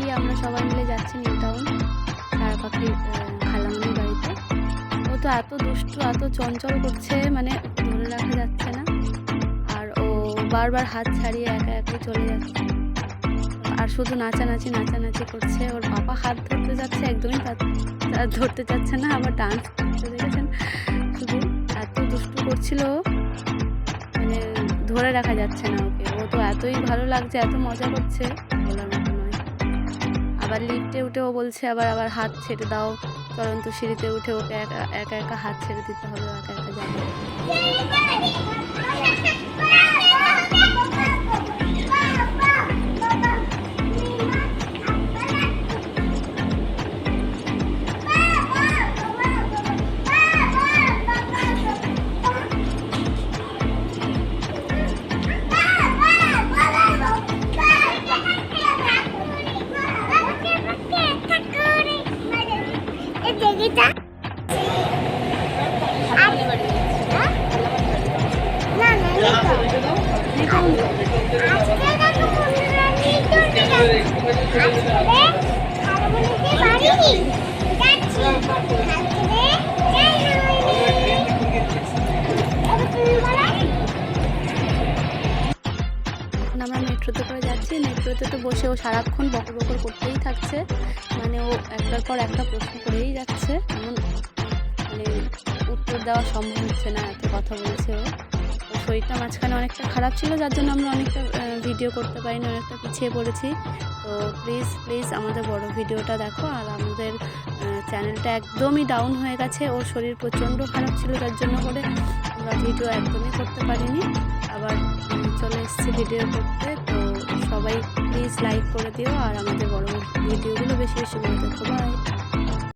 পাখি আমরা সবাই মিলে যাচ্ছি নিউ টাউন সারা পাখি খালামনির বাড়িতে। ও তো এত দুষ্টু, এত চঞ্চল করছে মানে ধরে রাখা যাচ্ছে না। আর ও বারবার হাত ছাড়িয়ে একা একাই চলে যাচ্ছে। আর শুধু নাচানাচি নাচানাচি করছে। ওর বাবা হাত ধরতে যাচ্ছে, একদমই ধরতে যাচ্ছে না, আবার ডান্স করতে দেখেছেন? শুধু এত দুষ্টু করছিল মানে ধরে রাখা যাচ্ছে না ওকে। ও তো এতই ভালো লাগছে, এত মজা করছে। বলার আবার লিফটে উঠেও বলছে, আবার আবার হাত ছেড়ে দাও। চলন্ত সিঁড়িতে উঠে ওকে একা একা একা হাত ছেড়ে দিতে হবে একা একা যাবে। আমরা মেট্রোতে করে যাচ্ছি। মেট্রোতে তো বসে ও সারাক্ষণ বকর বকর করতেই থাকছে। মানে ও একটার পর একটা প্রশ্ন করেই যাচ্ছে। এমন মানে উত্তর দেওয়া সম্ভব হচ্ছে না, এত কথা বলছে ও। শরীরটা মাঝখানে অনেকটা খারাপ ছিল, যার জন্য আমরা অনেকটা ভিডিও করতে পারিনি, অনেকটা পিছিয়ে পড়েছি। তো প্লিজ প্লিজ আমাদের বড় ভিডিওটা দেখো। আর আমাদের চ্যানেলটা একদমই ডাউন হয়ে গেছে। ওর শরীর প্রচণ্ড খারাপ ছিল, যার জন্য করে আমরা ভিডিও একদমই করতে পারিনি। আবার চলে এসেছি ভিডিও করতে। তো সবাই প্লিজ লাইক করে দিও। আর আমাদের বড় ভিডিওগুলো বেশি বেশি করে দেখো। বাই